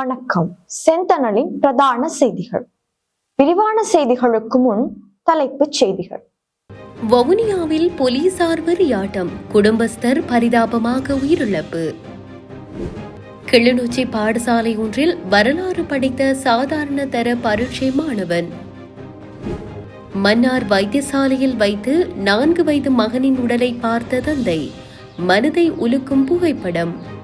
வணக்கம். செந்தனலின் பிரதான செய்திகள். விரிவான செய்திகளுக்கு முன் தலைப்புச் செய்திகள். வவுனியாவில் போலீசார் வெறியாட்டம். குடும்பஸ்தர் பரிதாபமாக உயிரிழப்பு. கிளிநொச்சி பாடசாலை ஒன்றில் வரலாறு படித்த சாதாரண தர பரீட்சை மாணவன். மன்னார் வைத்தியசாலையில் வைத்து நான்கு வயது மகனின் உடலை பார்த்த தந்தை. மனதை உலுக்கும் புகைப்படம்.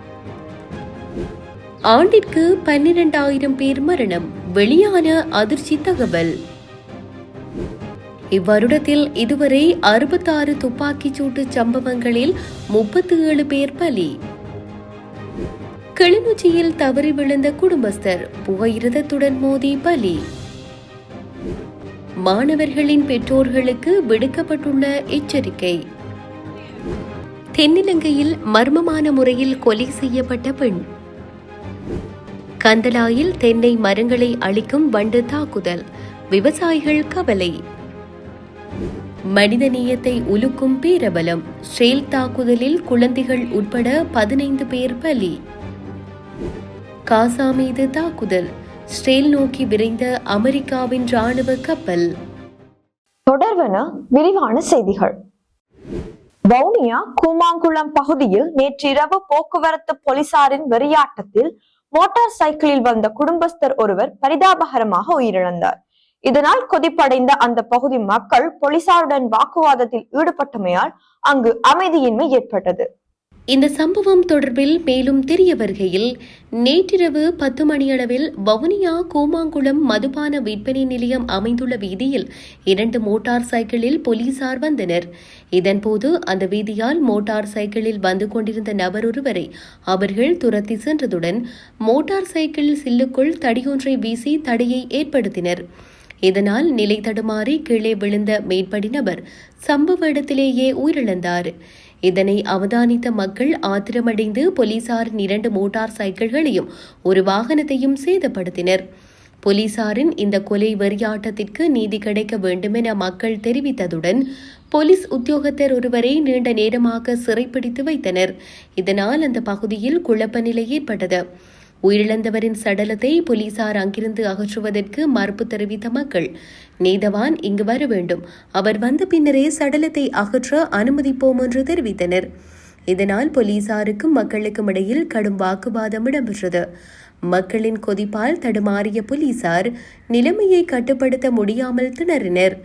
ஆண்டிற்கு பன்னிரண்டாயிரம் பேர் மரணம். வெளியான அதிர்ச்சி தகவல். இவ்வருடத்தில் இதுவரை அறுபத்தாறு துப்பாக்கிச் சூட்டு சம்பவங்களில் முப்பத்தி ஏழு பேர் பலி. கிளிநொச்சியில் தவறி விழுந்த குடும்பஸ்தர் புகையிரதத்துடன் மோதி பலி. மாணவர்களின் பெற்றோர்களுக்கு விடுக்கப்பட்டுள்ள எச்சரிக்கை. தென்னிலங்கையில் மர்மமான முறையில் கொலை செய்யப்பட்ட பெண். கந்தலாயில் தென்னை மரங்களை அழிக்கும் வண்டு தாக்குதல் விவசாயிகள் கவலை. மனிதநேயத்தை உலுக்கும் பேரபலம் ஷேல் தாக்குதலில் குழந்தைகள் உட்பட பதினைந்து பேர் பலி. காசா மீது தாக்குதல் ஸ்ரேல் நோக்கி விரைந்த அமெரிக்காவின் ராணுவ கப்பல். தொடர்வன விரிவான செய்திகள். வவுனியா கூமாங்குளம் பகுதியில் நேற்றிரவு போக்குவரத்து போலீசாரின் வெறியாட்டத்தில் மோட்டார் சைக்கிளில் வந்த குடும்பஸ்தர் ஒருவர் பரிதாபகரமாக உயிரிழந்தார். இதனால் கொதிப்படைந்த அந்த பகுதி மக்கள் போலீசாருடன் வாக்குவாதத்தில் ஈடுபட்டமையால் அங்கு அமைதியின்மை ஏற்பட்டது. இந்த சம்பவம் தொடர்பில் மேலும் தெரிய வருகையில் நேற்றிரவு பத்து மணியளவில் வவுனியா கூமாங்குளம் மதுபான விற்பனை நிலையம் அமைந்துள்ள வீதியில் இரண்டு மோட்டார் சைக்கிளில் போலீசார் வந்தனர். இதன்போது அந்த வீதியால் மோட்டார் சைக்கிளில் வந்து கொண்டிருந்த நபர் ஒருவரை அவர்கள் துரத்தி சென்றதுடன் மோட்டார் சைக்கிள் சில்லுக்குள் தடியொன்றை வீசி தடையை ஏற்படுத்தினர். இதனால் நிலை தடுமாறி கீழே விழுந்த மேற்படி நபர் சம்பவ இடத்திலேயே உயிரிழந்தார். இதனை அவதானித்த மக்கள் ஆத்திரமடைந்து போலீசாரின் இரண்டு மோட்டார் சைக்கிள்களையும் ஒரு வாகனத்தையும் சேதப்படுத்தினர். போலீசாரின் இந்த கொலை வெறியாட்டத்திற்கு நீதி கிடைக்க வேண்டுமென மக்கள் தெரிவித்ததுடன் போலீஸ் உத்தியோகத்தர் ஒருவரை நீண்ட நேரமாக சிறைப்பிடித்து வைத்தனர். இதனால் அந்த பகுதியில் குழப்ப நிலை ஏற்பட்டது. உயிரிழந்தவரின் சடலத்தை போலீசார் அங்கிருந்து அகற்றுவதற்கு மறுப்பு தெரிவித்த மக்கள் நீதவான் இங்கு வர வேண்டும். அவர் வந்த பின்னரே சடலத்தை அகற்ற அனுமதிப்போம் என்று தெரிவித்தனர். இதனால் போலீசாருக்கும் மக்களுக்கும் இடையில் கடும் வாக்குவாதம் இடம்பெற்றது. மக்களின் கொதிப்பால் தடுமாறிய போலீசார் நிலைமையை கட்டுப்படுத்த முடியாமல் திணறினர்.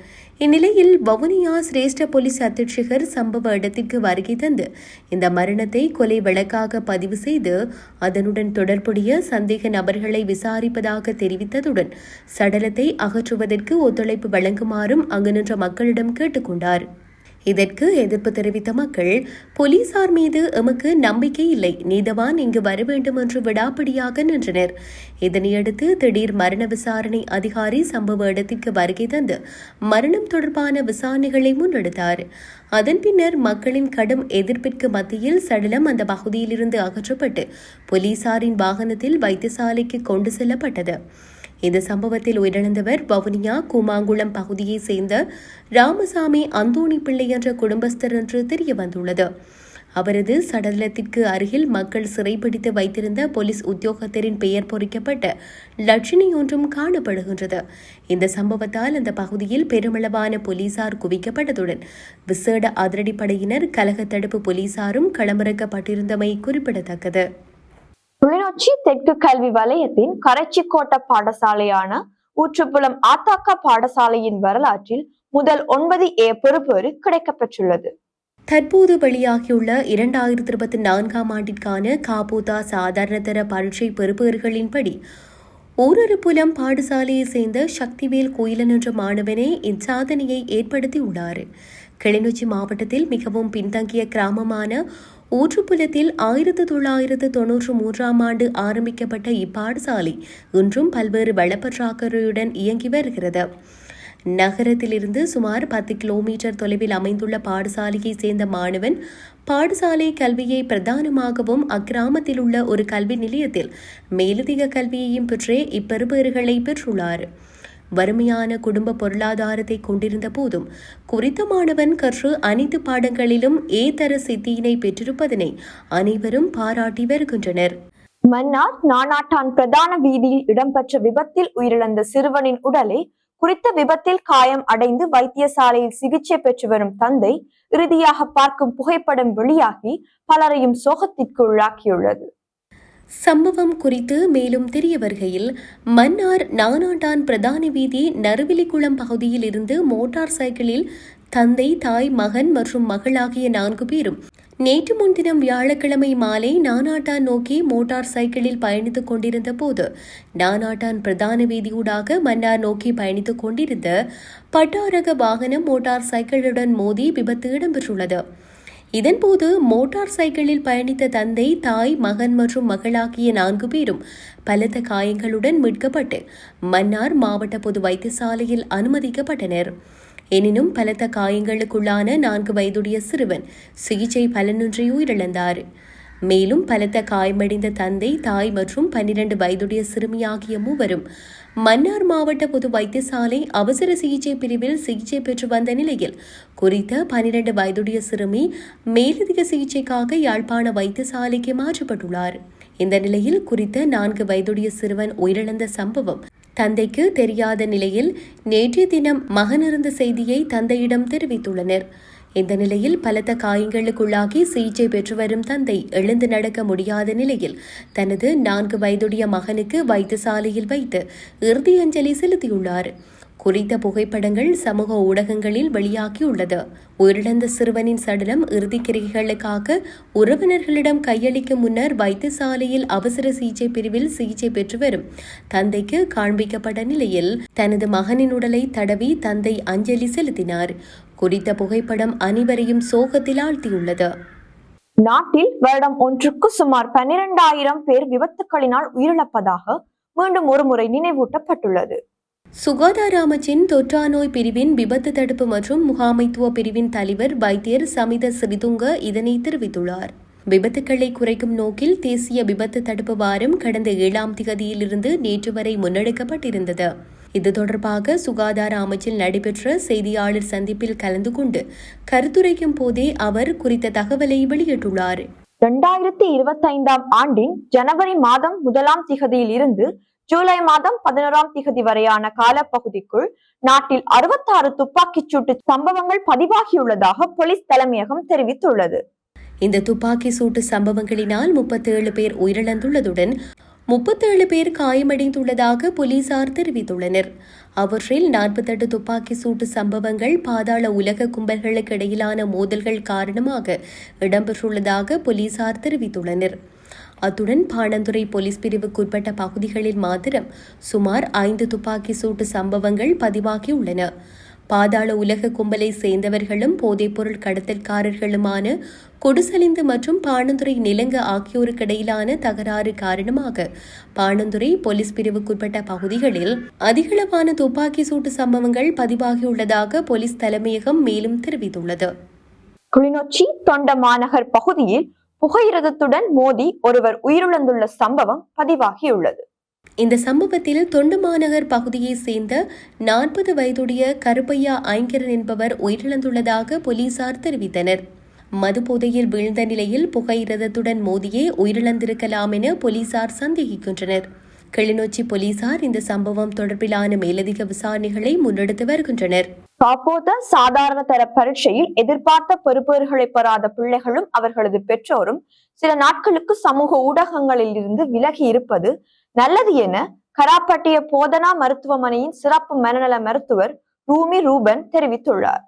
இந்நிலையில் வவுனியா சிரேஷ்ட போலீஸ் அத்தீட்சகர் சம்பவ இடத்திற்கு வருகை தந்து இந்த மரணத்தை கொலை வழக்காக பதிவு செய்து அதனுடன் தொடர்புடைய சந்தேக நபர்களை விசாரிப்பதாக தெரிவித்ததுடன் சடலத்தை அகற்றுவதற்கு ஒத்துழைப்பு வழங்குமாறும் அங்கு நின்ற மக்களிடம் கேட்டுக்கொண்டார். இதற்கு எதிர்ப்பு தெரிவித்த மக்கள் போலீசார் மீது எமக்கு நம்பிக்கை இல்லை. நீதவான் இங்கு வர வேண்டும் என்று விடாப்பிடியாக நின்றனர். இதனையடுத்து திடீர் மரண விசாரணை அதிகாரி சம்பவ இடத்திற்கு வருகை தந்து மரணம் தொடர்பான விசாரணைகளை முன்னெடுத்தார். அதன் பின்னர் மக்களின் கடும் எதிர்ப்பிற்கு மத்தியில் சடலம் அந்த பகுதியிலிருந்து அகற்றப்பட்டு போலீசாரின் வாகனத்தில் வைத்தியசாலைக்கு கொண்டு செல்லப்பட்டது. இந்த சம்பவத்தில் உயிரிழந்தவர் வவுனியா கூமாங்குளம் பகுதியைச் சேர்ந்த ராமசாமி அந்தோணி பிள்ளை என்ற குடும்பஸ்தர் என்று தெரிய வந்துள்ளது. அவரது சடலத்திற்கு அருகில் மக்கள் சிறைப்பிடித்து வைத்திருந்த போலீஸ் உத்தியோகத்தரின் பெயர் பொறிக்கப்பட்ட லட்சணி ஒன்றும் காணப்படுகின்றது. இந்த சம்பவத்தால் அந்த பகுதியில் பெருமளவான போலீசார் குவிக்கப்பட்டதுடன் விசேட அதிரடிப்படையினர் கலக தடுப்பு போலீசாரும் களமிறக்கப்பட்டிருந்தமை குறிப்பிடத்தக்கது. கிளிநொச்சி தெற்கு கல்வி வலயத்தின் கரைச்சிக்கோட்ட பாடசாலையான ஊற்றுப்புலம் ஆத்தாக்கா பாடசாலையின் வரலாற்றில் முதல் ஒன்பது ஏ பெறுபேறு கிடைக்கப்பெற்றுள்ளது. தற்போது வெளியாகியுள்ள இரண்டாயிரத்தி இருபத்தி நான்காம் ஆண்டிற்கான காபூதா சாதாரணதர பரீட்சை பொறுப்புகளின்படி ஊரறு புலம் பாடசாலையை சேர்ந்த சக்திவேல் கோயிலன் என்ற மாணவனே இச்சாதனையை ஏற்படுத்தியுள்ளார். கிளிநொச்சி மாவட்டத்தில் மிகவும் பின்தங்கிய கிராமமான ஊற்றுப்புலத்தில் ஆயிரத்து தொள்ளாயிரத்து தொன்னூற்று மூன்றாம் ஆண்டு ஆரம்பிக்கப்பட்ட இப்பாடசாலை இன்றும் பல்வேறு வளப்பற்றாக்குறையுடன் இயங்கி வருகிறது. நகரத்திலிருந்து சுமார் பத்து கிலோமீட்டர் தொலைவில் அமைந்துள்ள பாடசாலையை சேர்ந்த மாணவன் பாடசாலை கல்வியை பிரதானமாகவும் அக்கிராமத்தில் உள்ள ஒரு கல்வி நிலையத்தில் மேலதிக கல்வியையும் பெற்றே இப்பெறுபேறுகளை பெற்றுள்ளார். வறுமையான குடும்ப பொருளாதாரத்தை கொண்டிருந்த போதும் குறித்த மாணவன் கற்று அனைத்து பாடங்களிலும் ஏதர சித்தியினை பெற்றிருப்பதனை அனைவரும் பாராட்டி வருகின்றனர். மன்னார் நானாட்டான் பிரதான வீதியில் இடம்பெற்ற விபத்தில் உயிரிழந்த சிறுவனின் உடலை குறித்த விபத்தில் காயம் அடைந்து வைத்தியசாலையில் சிகிச்சை பெற்று வரும் தந்தை இறுதியாக பார்க்கும் புகைப்படம் வெளியாகி பலரையும் சோகத்திற்கு உள்ளாக்கியுள்ளது. சம்பவம் குறித்து மேலும் தெரிய வருகையில் மன்னார் நானாண்டான் பிரதான வீதி நறுவிலிக்குளம் பகுதியில் இருந்து மோட்டார் சைக்கிளில் தந்தை தாய் மகன் மற்றும் மகள் ஆகிய நான்கு பேரும் நேற்று முன்தினம் வியாழக்கிழமை மாலை நானாட்டான் நோக்கி மோட்டார் சைக்கிளில் பயணித்துக் கொண்டிருந்த போது நானாட்டான் பிரதான வீதியூடாக மன்னார் நோக்கி பயணித்துக் கொண்டிருந்த பட்டாரக வாகனம் மோட்டார் சைக்கிளுடன் மோதி விபத்து இடம்பெற்றுள்ளது. இதன்போது மோட்டார் சைக்கிளில் பயணித்த தந்தை தாய் மகன் மற்றும் மகளாகிய நான்கு பேரும் பலத்த காயங்களுடன் மீட்கப்பட்டு மன்னார் மாவட்ட பொது வைத்தியசாலையில் அனுமதிக்கப்பட்டனர். எனினும் பலத்த காயங்களுக்குள்ளான நான்கு வயதுடைய சிறுவன் சிகிச்சை பலனின்றி உயிரிழந்தார். மேலும் பலத்த காயமடைந்த தந்தை தாய் மற்றும் பன்னிரண்டு வயதுடைய சிறுமி ஆகிய மூவரும் மன்னார் மாவட்ட பொது வைத்தியசாலை அவசர சிகிச்சை பிரிவில் சிகிச்சை பெற்று வந்த நிலையில் குறித்த பனிரெண்டு வயதுடைய சிறுமி மேலதிக சிகிச்சைக்காக யாழ்ப்பாண வைத்தியசாலைக்கு மாற்றப்பட்டுள்ளார். இந்த நிலையில் குறித்த நான்கு வயதுடைய சிறுவன் உயிரிழந்த சம்பவம் தந்தைக்கு தெரியாத நிலையில் நேற்றைய தினம் மகனிருந்த செய்தியை தந்தையிடம் தெரிவித்துள்ளனர். இந்த நிலையில் பலத்த காயங்களுக்குள்ளாகி சிகிச்சை பெற்று வரும் தந்தை எழுந்து நடக்க முடியாத நிலையில் தனது நான்கு வயதுடைய மகனுக்கு வைத்தியசாலையில் வைத்து இறுதி அஞ்சலி செலுத்தியுள்ளார். குறித்த புகைப்படங்கள் சமூக ஊடகங்களில் வெளியாகியுள்ளது. உயிரிழந்த சிறுவனின் சடலம் இறுதிக்கிரிகைகளுக்காக உறவினர்களிடம் கையளிக்கும் முன்னர் வைத்தியசாலையில் அவசர சிகிச்சை பிரிவில் சிகிச்சை பெற்று வரும் தந்தைக்கு காண்பிக்கப்பட்ட நிலையில் தனது மகனின் உடலை தடவி தந்தை அஞ்சலி செலுத்தினார். குறித்த புகைப்படம் அனைவரையும் சோகத்தில் ஆழ்த்தியுள்ளது. நாட்டில் வருடம் ஒன்றுக்கு சுமார் பன்னிரண்டாயிரம் பேர் விபத்துக்களினால் உயிரிழப்பதாக மீண்டும் ஒருமுறை நினைவூட்டப்பட்டுள்ளது. சுகாதார அமைச்சின் தொற்றா நோய் பிரிவின் விபத்து தடுப்பு மற்றும் முகாமைத்துவ பிரிவின் தலைவர் வைத்தியர் சமித சிறிதுங்க இதனை தெரிவித்துள்ளார். விபத்துக்களை குறைக்கும் நோக்கில் தேசிய விபத்து தடுப்பு வாரம் கடந்த ஏழாம் திகதியிலிருந்து நேற்று வரை முன்னெடுக்கப்பட்டிருந்தது. இது தொடர்பாக சுகாதார அமைச்சில் நடைபெற்ற செய்தியாளர் சந்திப்பில் கலந்து கொண்டு கருத்துரைக்கும் போதே அவர் குறித்த தகவலை வெளியிட்டுள்ளார். இரண்டாயிரத்தி இருபத்தைந்தாம் ஆண்டின் ஜனவரி மாதம் முதலாம் திகதியில் இருந்து ஜூலை மாதம் பதினோராம் திகதி வரையான காலப்பகுதிக்குள் நாட்டில் அறுபத்தாறு துப்பாக்கிச் சூட்டு சம்பவங்கள் பதிவாகியுள்ளதாக போலீஸ் தலைமையகம் தெரிவித்துள்ளது. இந்த துப்பாக்கி சூட்டு சம்பவங்களினால் முப்பத்தேழு பேர் உயிரிழந்துள்ளதுடன் முப்பத்தேழு பேர் காயமடைந்துள்ளதாக போலீசார் தெரிவித்துள்ளனர். அவற்றில் நாற்பத்தெட்டு துப்பாக்கி சூட்டு சம்பவங்கள் பாதாள உலக கும்பல்களுக்கு இடையிலான மோதல்கள் காரணமாக இடம்பெற்றுள்ளதாக போலீசார் தெரிவித்துள்ளனர். அத்துடன் பாணந்துறை போலீஸ் பிரிவுக்குட்பட்ட பகுதிகளில் மாத்திரம் சுமார் ஐந்து துப்பாக்கி சூட்டு சம்பவங்கள் பதிவாகியுள்ளன. பாதாள உலக கும்பலை சேர்ந்தவர்களும் போதைப்பொருள் கடத்தல்காரர்களுமான கொடுசலிந்து மற்றும் பாணந்துறை நிலங்க ஆகியோருக்கிடையிலான தகராறு காரணமாக பாணந்துறை போலீஸ் பிரிவுக்குட்பட்ட பகுதிகளில் அதிகளவான துப்பாக்கி சூட்டு சம்பவங்கள் பதிவாகியுள்ளதாக போலீஸ் தலைமையகம் மேலும் தெரிவித்துள்ளது. கிளிநொச்சி தொண்ட மாநகர் பகுதியில் புகையிரதத்துடன் மோதி ஒருவர் உயிரிழந்துள்ள சம்பவம் பதிவாகியுள்ளது. இந்த சம்பவத்தில் தொண்டு மாநகர் பகுதியைச் சேர்ந்த நாற்பது வயதுடைய கருப்பையா ஐங்கரன் என்பவர் உயிரிழந்துள்ளதாக போலீசார் தெரிவித்தனர். மதுபோதையில் வீழ்ந்த நிலையில் புகையிரதத்துடன் மோதியே உயிரிழந்திருக்கலாம் என போலீசார் சந்தேகிக்கின்றனர். கிளிநொச்சி போலீசார் இந்த சம்பவம் தொடர்பிலான மேலதிக விசாரணைகளை முன்னெடுத்து வருகின்றனர். அப்போது சாதாரண தர பரீட்சையில் எதிர்பார்த்த பொறுப்பேறுகளை பெறாத பிள்ளைகளும் அவர்களது பெற்றோரும் சில நாட்களுக்கு சமூக ஊடகங்களில் இருந்து விலகி இருப்பது நல்லது என கராப்பட்டிய போதனா மருத்துவமனையின் சிறப்பு மனநல மருத்துவர் ரூமி ரூபன் தெரிவித்துள்ளார்.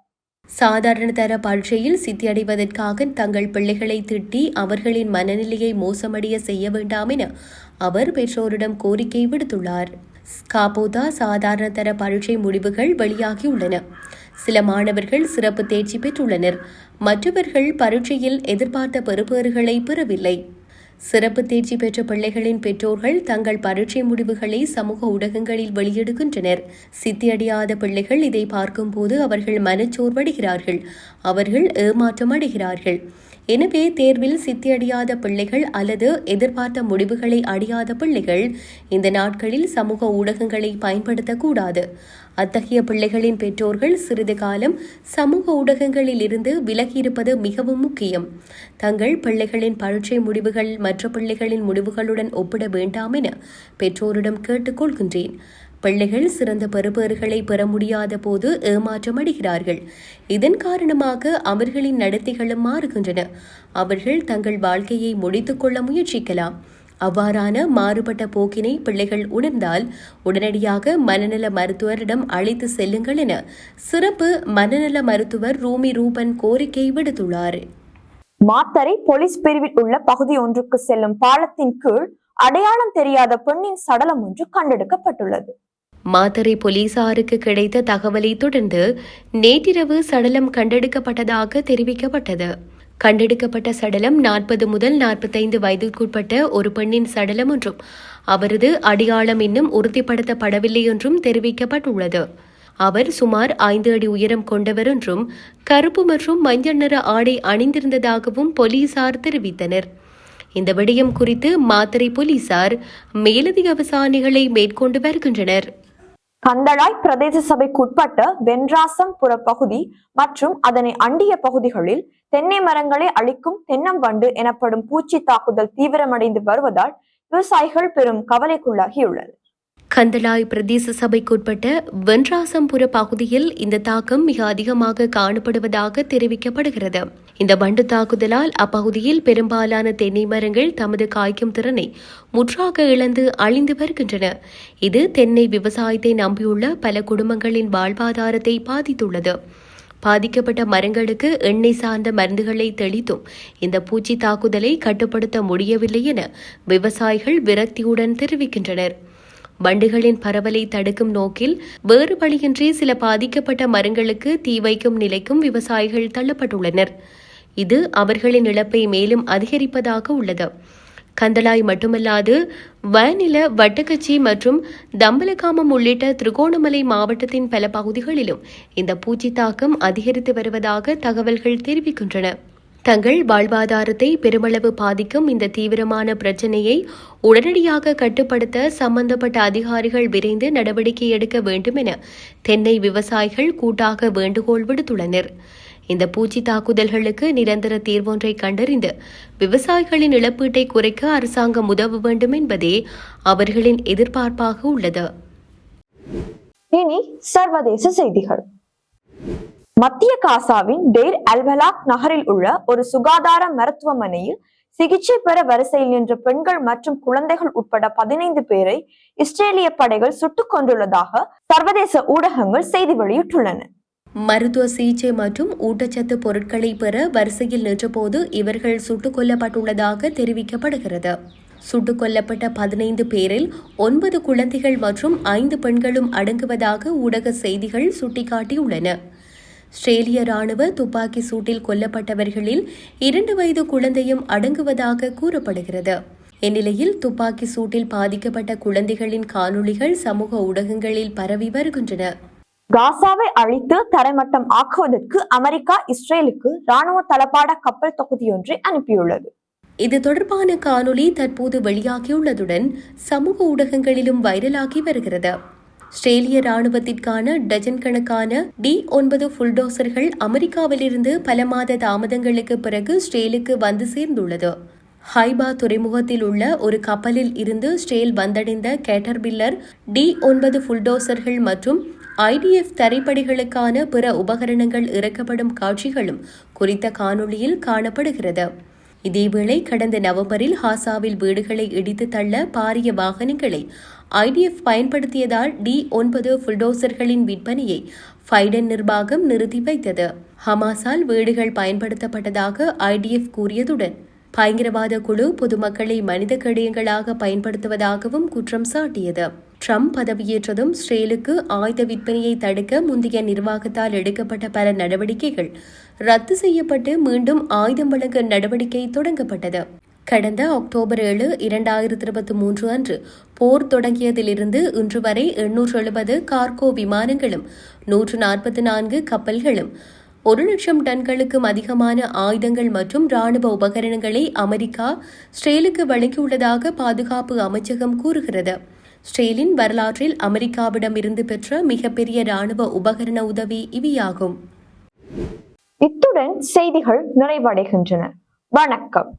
சாதாரண தர பரீட்சையில் சித்தியடைவதற்காக தங்கள் பிள்ளைகளை திட்டி அவர்களின் மனநிலையை மோசமடைய செய்ய வேண்டாம் என அவர் பெற்றோரிடம் கோரிக்கை விடுத்துள்ளார். ஸ்காபோதா சாதாரண தர பரீட்சை முடிவுகள் வெளியாகியுள்ளன. சில மாணவர்கள் சிறப்பு தேர்ச்சி பெற்றுள்ளனர். மற்றவர்கள் பரீட்சையில் எதிர்பார்த்த பெறுபேறுகளை பெறவில்லை. சிறப்பு தேர்ச்சி பெற்ற பிள்ளைகளின் பெற்றோர்கள் தங்கள் பரீட்சை முடிவுகளை சமூக ஊடகங்களில் வெளியிடுகின்றனர். சித்தியடையாத பிள்ளைகள் இதை பார்க்கும்போது அவர்கள் மனச்சோர்வடைகிறார்கள். அவர்கள் ஏமாற்றம் அடைகிறார்கள் எனவே தேர்வில் சித்தியடையாத பிள்ளைகள் அல்லது எதிர்பார்த்த முடிவுகளை அடையாத பிள்ளைகள் இந்த நாட்களில் சமூக ஊடகங்களை பயன்படுத்தக்கூடாது. அத்தகைய பிள்ளைகளின் பெற்றோர்கள் சிறிது காலம் சமூக ஊடகங்களில் இருந்து விலகியிருப்பது மிகவும் முக்கியம். தங்கள் பிள்ளைகளின் பரீட்சை முடிவுகள் மற்ற பிள்ளைகளின் முடிவுகளுடன் ஒப்பிட வேண்டாம் என பெற்றோரிடம் கேட்டுக்கொள்கின்றேன். பிள்ளைகள் சிறந்த பெறுபேறுகளை பெற முடியாத போது ஏமாற்றமடைகிறார்கள். இதன் காரணமாக அவர்களின் நடத்தைகளும் மாறுகின்றன. அவர்கள் தங்கள் வாழ்க்கையை முடித்துக்கொள்ள முயற்சிக்கலாம். அவ்வாறான மாறுபட்ட போக்கினை பிள்ளைகள் உணர்ந்தால் உடனடியாக மனநல மருத்துவரிடம் அழைத்து செல்லுங்கள் என சிறப்பு மனநல மருத்துவர் ரூமி ரூபன் கோரிக்கை விடுத்துள்ளார். மாத்தரை போலீஸ் பிரிவில் உள்ள பகுதி ஒன்றுக்கு செல்லும் பாலத்தின் கீழ் அடையாளம் தெரியாத பெண்ணின் சடலம் ஒன்று கண்டெடுக்கப்பட்டுள்ளது. மாத்தறை போலீசாருக்கு கிடைத்த தகவலை தொடர்ந்து நேற்றிரவு சடலம் கண்டெடுக்கப்பட்டதாக தெரிவிக்கப்பட்டது. கண்டெடுக்கப்பட்ட சடலம் நாற்பது முதல் நாற்பத்தைந்து வயதுக்குட்பட்ட ஒரு பெண்ணின் சடலம் என்றும் அவரது அடையாளம் இன்னும் உறுதிப்படுத்தப்படவில்லை என்றும் தெரிவிக்கப்பட்டுள்ளது. அவர் சுமார் ஐந்து அடி உயரம் கொண்டவர் என்றும் கருப்பு மற்றும் மஞ்சள் நிற ஆடை அணிந்திருந்ததாகவும் போலீசார் தெரிவித்தனர். இந்த விடயம் குறித்து மாத்தறை போலீசார் மேலதிக விசாரணைகளை மேற்கொண்டு வருகின்றனர். கந்தளாய் பிரதேச சபைக்குட்பட்ட வென்றாசம் புற பகுதி மற்றும் அதனை அண்டிய பகுதிகளில் தென்னை மரங்களை அழிக்கும் தென்னம்பண்டு எனப்படும் பூச்சி தாக்குதல் தீவிரமடைந்து வருவதால் விவசாயிகள் பெரும் கவலைக்குள்ளாகியுள்ளது கந்தளாய் பிரதேச சபைக்குட்பட்ட வென்றாசம்புர பகுதியில் இந்த தாக்கம் மிக அதிகமாக காணப்படுவதாக தெரிவிக்கப்படுகிறது. இந்த வண்டு தாக்குதலால் அப்பகுதியில் பெரும்பாலான தென்னை மரங்கள் தமது காய்க்கும் திறனை முற்றாக இழந்து அழிந்து வருகின்றன. இது தென்னை விவசாயத்தை நம்பியுள்ள பல குடும்பங்களின் வாழ்வாதாரத்தை பாதித்துள்ளது. பாதிக்கப்பட்ட மரங்களுக்கு எண்ணெய் சார்ந்த மருந்துகளை தெளித்தும் இந்த பூச்சி தாக்குதலை கட்டுப்படுத்த முடியவில்லை என விவசாயிகள் விரக்தியுடன் தெரிவிக்கின்றனர். வண்டுகளின் பரவலை தடுக்கும் நோக்கில் வேறு வழியின்றி சில பாதிக்கப்பட்ட மரங்களுக்கு தீ வைக்கும் நிலைக்கும் விவசாயிகள் தள்ளப்பட்டுள்ளனர். இது அவர்களின் இழப்பை மேலும் அதிகரிப்பதாக உள்ளது. கந்தலாய் மட்டுமல்லாது வயநில வட்டக்கச்சி மற்றும் தம்பலகாமம் உள்ளிட்ட திருகோணமலை மாவட்டத்தின் பல பகுதிகளிலும் இந்த பூச்சி தாக்கம் அதிகரித்து வருவதாக தகவல்கள் தெரிவிக்கின்றன. தங்கள் வாழ்வாதாரத்தை பெருமளவு பாதிக்கும் இந்த தீவிரமான பிரச்சினையை உடனடியாக கட்டுப்படுத்த சம்பந்தப்பட்ட அதிகாரிகள் விரைந்து நடவடிக்கை எடுக்க வேண்டும் என தென்னை விவசாயிகள் கூட்டாக வேண்டுகோள் விடுத்துள்ளனர். இந்த பூச்சி தாக்குதல்களுக்கு நிரந்தர தீர்வொன்றை கண்டறிந்து விவசாயிகளின் இழப்பீட்டை குறைக்க அரசாங்கம் உதவ வேண்டும் என்பதே அவர்களின் எதிர்பார்ப்பாக உள்ளது. இனி சர்வதேச செய்திகள். மத்திய காசாவின் டேர் அல்பலாக் நகரில் உள்ள ஒரு சுகாதார மருத்துவமனையில் சிகிச்சை பெற வரிசையில் நின்ற பெண்கள் மற்றும் குழந்தைகள் உட்பட பதினைந்து பேரை இஸ்ரேலிய படைகள் சுட்டுக் கொண்டுள்ளதாக சர்வதேச ஊடகங்கள் செய்தி வெளியிட்டுள்ளன. மருத்துவ சிகிச்சை மற்றும் ஊட்டச்சத்து பொருட்களை பெற வரிசையில் நின்றபோது இவர்கள் சுட்டுக் கொல்லப்பட்டுள்ளதாக தெரிவிக்கப்படுகிறது. சுட்டுக் கொல்லப்பட்ட பதினைந்து பேரில் ஒன்பது குழந்தைகள் மற்றும் ஐந்து பெண்களும் அடங்குவதாக ஊடக செய்திகள் சுட்டிக்காட்டியுள்ளன. ஆஸ்திரேலிய ராணுவ துப்பாக்கி சூட்டில் கொல்லப்பட்டவர்களில் இரண்டு வயது குழந்தையும் அடங்குவதாக கூறப்படுகிறது. இந்நிலையில் துப்பாக்கி சூட்டில் பாதிக்கப்பட்ட குழந்தைகளின் காணொளிகள் சமூக ஊடகங்களில் பரவி வருகின்றன. காசாவை அழித்து தரைமட்டம் ஆக்குவதற்கு அமெரிக்கா இஸ்ரேலுக்கு ராணுவ தளபாட கப்பல் தொகுதியொன்றை அனுப்பியுள்ளது. இது தொடர்பான காணொளி தற்போது வெளியாகியுள்ளதுடன் சமூக ஊடகங்களிலும் வைரலாகி வருகிறது. ஆஸ்திரேலிய ராணுவத்திற்கான டஜன் கணக்கான டி ஒன்பது புல்டோசர்கள் அமெரிக்காவிலிருந்து பல மாத தாமதங்களுக்கு பிறகு ஸ்டேலுக்கு வந்து சேர்ந்துள்ளது. ஹைபா துறைமுகத்தில் உள்ள ஒரு கப்பலில் இருந்து ஸ்டேல் வந்தடைந்த கேட்டர்பில்லர் டி ஒன்பது புல்டோசர்கள் மற்றும் ஐடிஎஃப் தரைப்படைகளுக்கான பிற உபகரணங்கள் இறக்கப்படும் காட்சிகளும் குறித்த காணொளியில் காணப்படுகிறது. இதேவேளை கடந்த நவம்பரில் ஹாசாவில் வீடுகளை இடித்து தள்ள பாரிய வாகனங்களை ஐடிஎஃப் பயன்படுத்தியதால் டி ஒன்பது புல்டோசர்களின் விற்பனையை ஃபைடன் நிர்வாகம் நிறுத்தி வைத்தது. ஹமாஸால் வீடுகள் பயன்படுத்தப்பட்டதாக ஐடிஎஃப் கூறியதுடன் பயங்கரவாத குழு பொதுமக்களை மனித கடியங்களாக பயன்படுத்துவதாகவும் குற்றம் சாட்டியது. ட்ரம்ப் பதவியேற்றதும் ஸ்ரேலுக்கு ஆயுத விற்பனையை தடுக்க முந்தைய நிர்வாகத்தால் எடுக்கப்பட்ட பல நடவடிக்கைகள் ரத்து செய்யப்பட்டு மீண்டும் ஆயுதம் வழங்க நடவடிக்கை தொடங்கப்பட்டது. கடந்த அக்டோபர் ஏழு இரண்டாயிரத்தி இருபத்தி மூன்று அன்று போர் தொடங்கியதிலிருந்து இன்று வரை எண்ணூற்று எழுபது கார்கோ விமானங்களும் நூற்று நாற்பத்தி நான்கு கப்பல்களும் ஒரு லட்சம் டன்களுக்கும் அதிகமான ஆயுதங்கள் மற்றும் ராணுவ உபகரணங்களை அமெரிக்கா ஸ்ரேலுக்கு வழங்கியுள்ளதாக பாதுகாப்பு அமைச்சகம் கூறுகிறது. ஸ்டேலின் வரலாற்றில் அமெரிக்காவிடம் இருந்து பெற்ற மிகப்பெரிய ராணுவ உபகரண உதவி இவையாகும். இத்துடன் செய்திகள் நிறைவடைகின்றன. வணக்கம்.